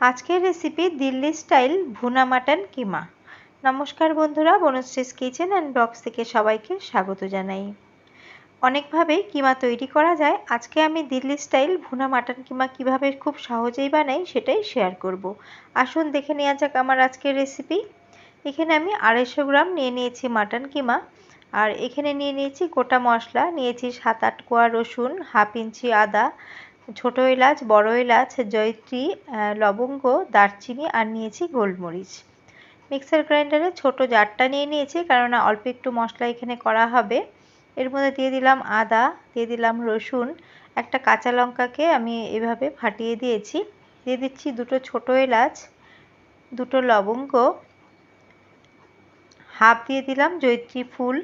আজকের recipe Delhi style bhuna mutton keema. নমস্কার বন্ধুরা, বনশ্রীস কিচেন অ্যান্ড বক্স থেকে সবাইকে স্বাগত জানাই। অনেকভাবেই কিমা তৈরি করা যায়। আজকে আমি দিল্লি স্টাইল ভুনা মাটন কিমা কীভাবে খুব সহজেই বানাই সেটাই শেয়ার করব। আসুন দেখে নেওয়া যাক আমার আজকের রেসিপি এখানে আমি আড়াইশো গ্রাম নিয়ে নিয়েছি মাটন কিমা। আর এখানে নিয়ে নিয়েছি গোটা মশলা। নিয়েছি সাত আট কোয়া রসুন, হাফ ইঞ্চি আদা ছোটো এলাচ, বড় এলাচ, জয়ত্রী লবঙ্গ, দারচিনি আর নিয়েছি গোলমরিচ। মিক্সার গ্রাইন্ডারে ছোট জারটা নিয়ে নিয়েছি কেননা অল্প একটু মশলা এখানে করা হবে। এর মধ্যে দিয়ে দিলাম আদা, দিয়ে দিলাম রসুন, একটা কাঁচা লঙ্কাকে আমি এভাবে ফাটিয়ে দিয়েছি। দিয়ে দিচ্ছি দুটো ছোট এলাচ, দুটো লবঙ্গ, হাফ দিয়ে দিলাম জৈত্রী ফুল,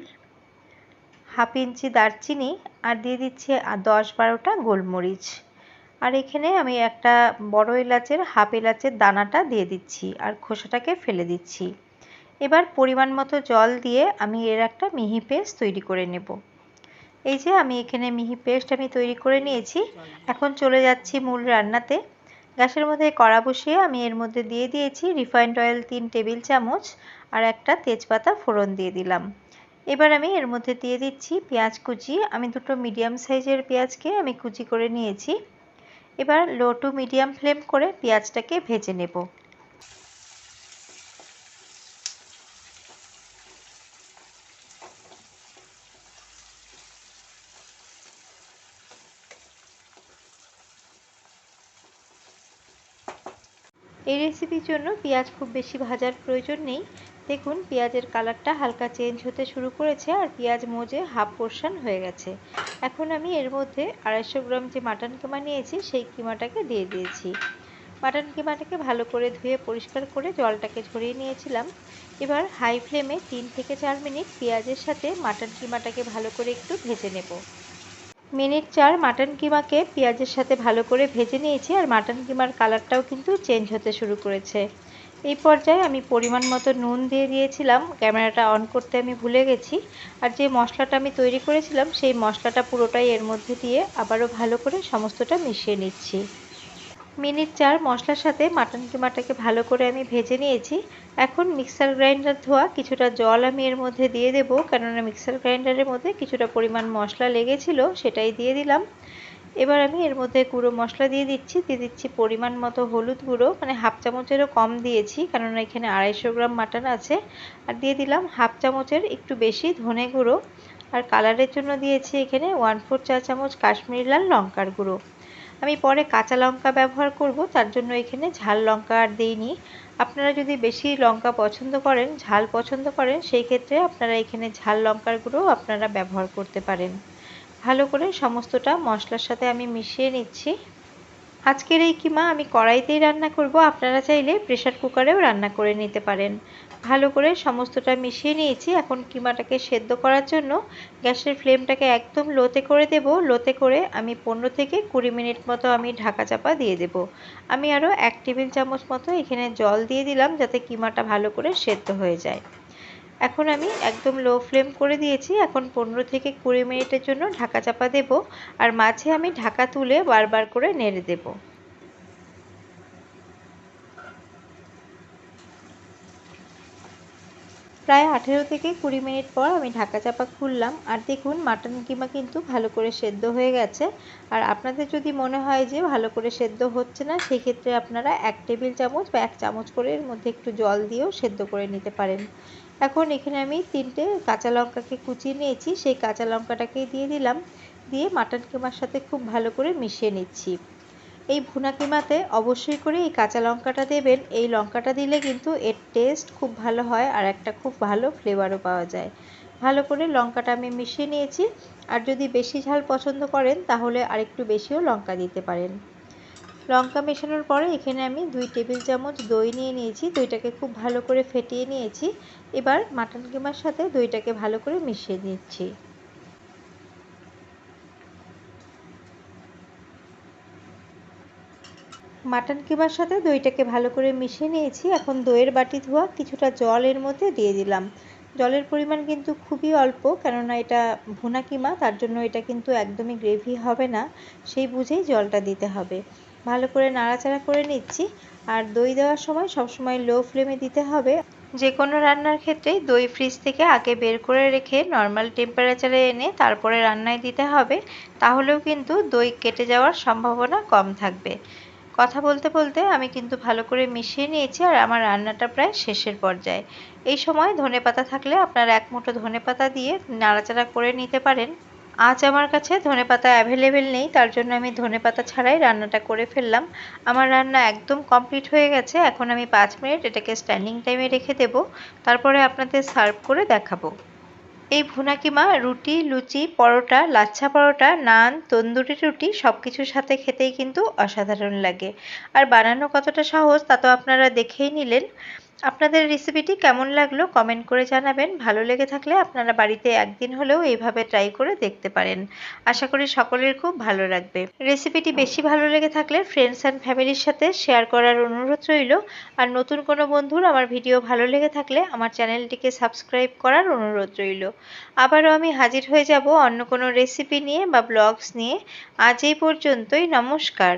হাফ ইঞ্চি দারচিনি, আর দিয়ে দিচ্ছি দশ বারোটা গোলমরিচ। আর এখানে আমি একটা বড় এলাচের হাফ এলাচের দানাটা দিয়ে দিচ্ছি আর খোসাটাকে ফেলে দিচ্ছি। এবার পরিমাণ মতো জল দিয়ে আমি এর একটা মিহি পেস্ট তৈরি করে নেব। এই যে আমি এখানে মিহি পেস্ট আমি তৈরি করে নিয়েছি। এখন চলে যাচ্ছি মূল রান্নাতে। গ্যাসের মধ্যে কড়া বসিয়ে আমি এর মধ্যে দিয়ে দিয়েছি রিফাইন্ড অয়েল তিন টেবিল চামচ আর একটা তেজপাতা ফোড়ন দিয়ে দিলাম। এবার আমি এর মধ্যে দিয়ে দিচ্ছি পেঁয়াজ কুচি। আমি দুটো মিডিয়াম সাইজের পেঁয়াজকে আমি কুচি করে নিয়েছি। এবার লো টু মিডিয়াম ফ্লেম করে পেঁয়াজটাকে ভেজে নেব। এই রেসিপির জন্য পেঁয়াজ খুব বেশি ভাজার প্রয়োজন নেই। দেখুন, পেঁয়াজের কালারটা হালকা চেঞ্জ হতে শুরু করেছে আর পেঁয়াজ মজে হাফ পোর্শন হয়ে গেছে। এখন আমি এর মধ্যে আড়াইশো গ্রাম যে মাটন কিমা নিয়েছি, সেই কিমাটাকে দিয়ে দিয়েছি। মাটন কিমাটাকে ভালো করে ধুয়ে পরিষ্কার করে জলটাকে ঝরিয়ে নিয়েছিলাম। এবার হাই ফ্লেমে তিন থেকে চার মিনিট পেঁয়াজের সাথে মাটন কিমাটাকে ভালো করে একটু ভেজে নেব। মিনিট চার মাটন কিমাকে পেঁয়াজের সাথে ভালো করে ভেজে নিয়েছি আর মাটন কিমার কালারটাও কিন্তু চেঞ্জ হতে শুরু করেছে। এই পর্যায়ে আমি পরিমাণ মতো নুন দিয়ে দিয়েছিলাম। ক্যামেরাটা অন করতে আমি ভুলে গেছি। আর যে মশলাটা আমি তৈরি করেছিলাম, সেই মশলাটা পুরোটাই এর মধ্যে দিয়ে আবারও ভালো করে সমস্তটা মিশিয়ে নিচ্ছি। মিনিট চার মশলার সাথে মাটন কিমাটাকে ভালো করে আমি ভেজে নিয়েছি। এখন মিক্সার গ্রাইন্ডার ধোয়া, কিছুটা জল আমি এর মধ্যে দিয়ে দেব। কেননা মিক্সার গ্রাইন্ডারের মধ্যে কিছুটা পরিমাণ মশলা লেগেছিল, সেটাই দিয়ে দিলাম। এবার আমি এর মধ্যে গুঁড়ো মশলা দিয়ে দিচ্ছি দিয়ে দিচ্ছি পরিমাণ মতো হলুদ গুঁড়ো মানে হাফ চামচেরও কম দিয়েছি, কেননা এখানে আড়াইশো গ্রাম মাটন আছে। আর দিয়ে দিলাম হাফ চামচের একটু বেশি ধনে গুঁড়ো। আর কালারের জন্য দিয়েছি এখানে ওয়ান ফোর চা চামচ কাশ্মীরি লাল লঙ্কার গুঁড়ো। আমি পরে কাঁচা লঙ্কা ব্যবহার করব, তার জন্য এখানে ঝাল লঙ্কা আর দিইনি। আপনারা যদি বেশি লঙ্কা পছন্দ করেন, ঝাল পছন্দ করেন, সেই ক্ষেত্রে আপনারা এখানে ঝাল লঙ্কার গুঁড়ো আপনারা ব্যবহার করতে পারেন। ভালো করে সমস্তটা মশলার সাথে আমি মিশিয়ে নিচ্ছি। আজকের এই কিমা আমি কড়াইতেই রান্না করব। আপনারা চাইলে প্রেশার কুকারেও রান্না করে নিতে পারেন। ভালো করে সমস্তটা মিশিয়ে নিয়েছি। এখন কিমাটাকে সেদ্ধ করার জন্য গ্যাসের ফ্লেমটাকে একদম লোতে করে দেব। লোতে করে আমি পনেরো থেকে কুড়ি মিনিট মতো আমি ঢাকা চাপা দিয়ে দেব। আমি আরও এক টেবিল চামচ মতো এখানে জল দিয়ে দিলাম যাতে কিমাটা ভালো করে সেদ্ধ হয়ে যায়। এখন আমি একদম লো ফ্লেম করে দিয়েছি। এখন পনেরো থেকে কুড়ি মিনিটের জন্য ঢাকা চাপা দেব আর মাঝে আমি ঢাকা তুলে বারবার করে নেড়ে দেব। প্রায় আঠেরো থেকে কুড়ি মিনিট পর আমি ঢাকা চাপা খুললাম আর দেখুন মাটন কিমা কিন্তু ভালো করে সেদ্ধ হয়ে গেছে। আর আপনাদের যদি মনে হয় যে ভালো করে সেদ্ধ হচ্ছে না, সেক্ষেত্রে আপনারা এক টেবিল চামচ বা এক চামচ করে এর মধ্যে একটু জল দিয়েও সেদ্ধ করে নিতে পারেন। এখন এখানে আমি তিনটে কাঁচা লঙ্কাকে কুচিয়ে নিয়েছি। সেই কাঁচা লঙ্কাটাকে দিয়ে দিলাম। দিয়ে মাটন কিমার সাথে খুব ভালো করে মিশিয়ে নিচ্ছি। এই ভুনা কিমাতে অবশ্যই করে এই কাঁচা লঙ্কাটা দেবেন। এই লঙ্কাটা দিলে কিন্তু এর টেস্ট খুব ভালো হয় আর একটা খুব ভালো ফ্লেভারও পাওয়া যায়। ভালো করে লঙ্কাটা আমি মিশিয়ে নিয়েছি। আর যদি বেশি ঝাল পছন্দ করেন তাহলে আরেকটু বেশিও লঙ্কা দিতে পারেন। লঙ্কা মেশানোর পরে এখানে আমি দুই টেবিল চামচ দই নিয়ে নিয়েছি। দইটাকে খুব ভালো করে ফেটিয়ে নিয়েছি। এবার মাটন কিমার সাথে দইটাকে ভালো করে মিশিয়ে নিচ্ছি। মাটন কিমার সাথে দইটাকে ভালো করে মিশিয়ে নিয়েছি। এখন দইয়ের বাটি ধোয়া কিছুটা জল এর মধ্যে দিয়ে দিলাম। জলের পরিমাণ কিন্তু খুবই অল্প, কেননা এটা ভুনা কিমা, তার জন্য এটা কিন্তু একদমই গ্রেভি হবে না। সেই বুঝেই জলটা দিতে হবে। ভালো করে নাড়াচাড়া করে নিচ্ছি। আর দই দেওয়ার সময় সবসময় লো ফ্লেমে দিতে হবে। যে কোনো রান্নার ক্ষেত্রেই দই ফ্রিজ থেকে আগে বের করে রেখে নর্মাল টেম্পারেচারে এনে তারপরে রান্নায় দিতে হবে। তাহলেও কিন্তু দই কেটে যাওয়ার সম্ভাবনা কম থাকবে। কথা বলতে বলতে আমি কিন্তু ভালো করে মিশিয়ে নিয়েছি আর আমার রান্নাটা প্রায় শেষের পর্যায়ে। এই সময় ধনে পাতা থাকলে আপনারা এক মুঠো ধনে পাতা দিয়ে নাড়াচাড়া করে নিতে পারেন। আজ আমার কাছে ধনে পাতা অ্যাভেলেবেল নেই, তার জন্য আমি ধনে পাতা ছাড়াই রান্নাটা করে ফেললাম। আমার রান্না একদম কমপ্লিট হয়ে গেছে, এখন আমি পাঁচ মিনিট এটাকে স্ট্যান্ডিং টাইমে রেখে দেব, তারপরে আপনাদের সার্ভ করে দেখাবো। এই ভুনা কিমা, রুটি, লুচি, পরোটা, লাচ্ছা পরোটা, নান, তন্দুরি রুটি সব কিছুর সাথে খেতেই কিন্তু অসাধারণ লাগে। আর বানানো কতটা সহজ তা তো আপনারা দেখেই নিলেন। আপনাদের রেসিপিটি কেমন লাগল কমেন্ট করে জানাবেন। ভালো লেগে থাকলে আপনারা বাড়িতে একদিন হলেও এইভাবে ট্রাই করে দেখতে পারেন। আশা করি সকলের খুব ভালো লাগবে। রেসিপিটি বেশি ভালো লেগে থাকলে ফ্রেন্ডস অ্যান্ড ফ্যামিলির সাথে শেয়ার করার অনুরোধ রইল। আর নতুন কোনো বন্ধুর আমার ভিডিও ভালো লেগে থাকলে আমার চ্যানেলটিকে সাবস্ক্রাইব করার অনুরোধ রইল। আবারও আমি হাজির হয়ে যাব অন্য কোনো রেসিপি নিয়ে বা ব্লগস নিয়ে। আজ এই পর্যন্তই, নমস্কার।